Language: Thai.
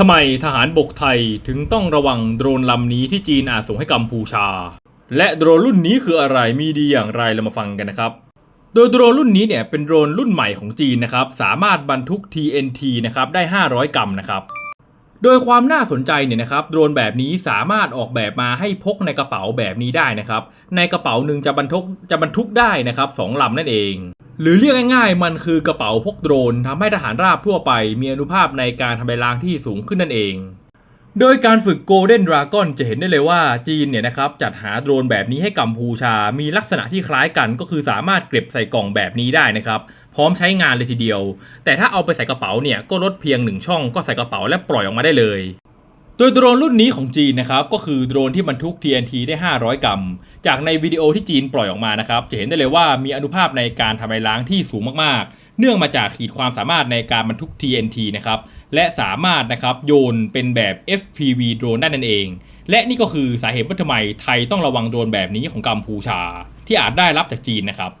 ทำไมทหารบกไทยถึงต้องระวังโดรนลำนี้ที่จีนอาจส่งให้กัมพูชา และโดรนรุ่นนี้คืออะไรมีดีอย่างไรเรามาฟังกันนะครับ โดยโดรนรุ่นนี้เนี่ยเป็นโดรนรุ่นใหม่ของจีนนะครับสามารถบรรทุก TNT นะครับได้ 500 กรัมนะครับโดยความน่าสนใจเนี่ยนะครับโดรนแบบนี้สามารถออกแบบมาให้พกในกระเป๋าแบบนี้ได้นะครับในกระเป๋าหนึ่งจะบรรทุกจะบรรทุกได้นะครับสองลำนั่นเอง หรือเรียกง่ายๆ มันคือกระเป๋าพกโดรนทำให้ทหารราบทั่วไปมีอนุภาพในการทำลายล้างที่สูงขึ้นนั่นเอง โดยการฝึก Golden Dragon จะเห็นได้เลยว่าจีนเนี่ยนะครับจัดหาโดรนแบบนี้ให้กัมพูชา มีลักษณะที่คล้ายกันก็คือสามารถเก็บใส่กล่องแบบนี้ได้นะครับ พร้อมใช้งานเลยทีเดียว แต่ถ้าเอาไปใส่กระเป๋าเนี่ยก็ลดเพียงหนึ่งช่องก็ใส่กระเป๋าและปล่อยออกมาได้เลย โดยโดรนรุ่นนี้ของจีนนะครับก็คือโดรนที่บรรทุก TNT ได้ 500 กรัม จากในวิดีโอที่จีนปล่อยออกมานะครับจะเห็นได้เลยว่ามีอนุภาพในการทำลายล้างที่สูงมากๆ เนื่องมาจากขีดความสามารถในการบรรทุก TNT นะครับและสามารถนะครับโยนเป็นแบบ FPV โดรนได้นั่นเอง และนี่ก็คือสาเหตุว่าทำไมไทยต้องระวังโดรนแบบนี้ของกัมพูชา ที่อาจได้รับจากจีนนะครับ